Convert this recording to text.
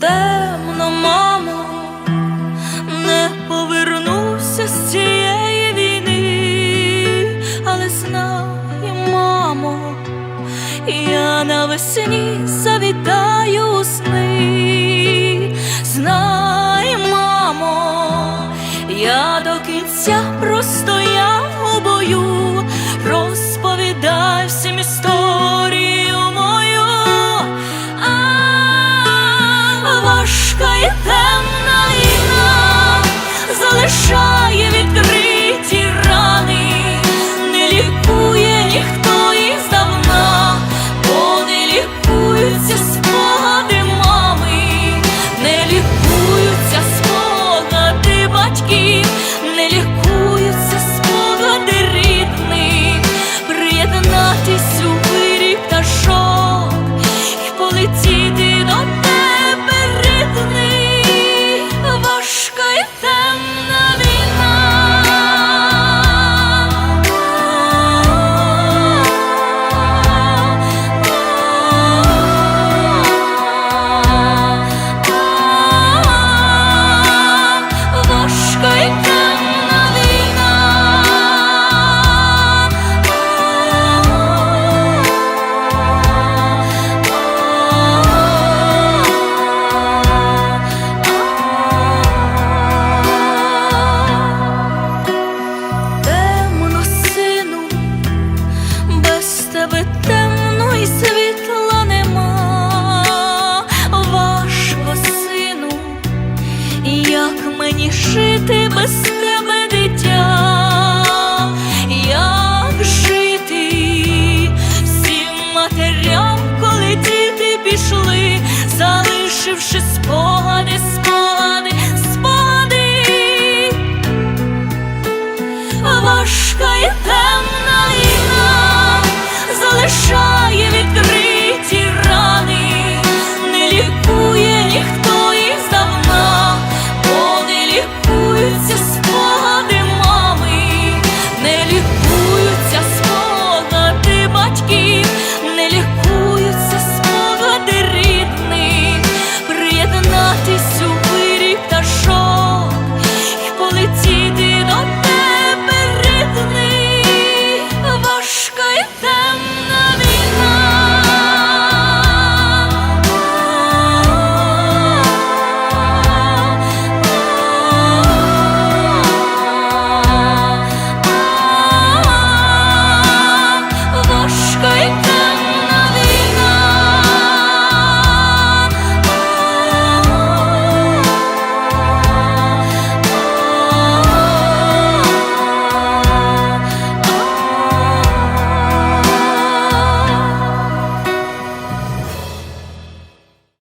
темно, мамо, не повернуся з цієї війни, але знай, мамо, я навесні завітаю у сни, знай, мамо, я до кінця простояв у бою. залишивши спогади.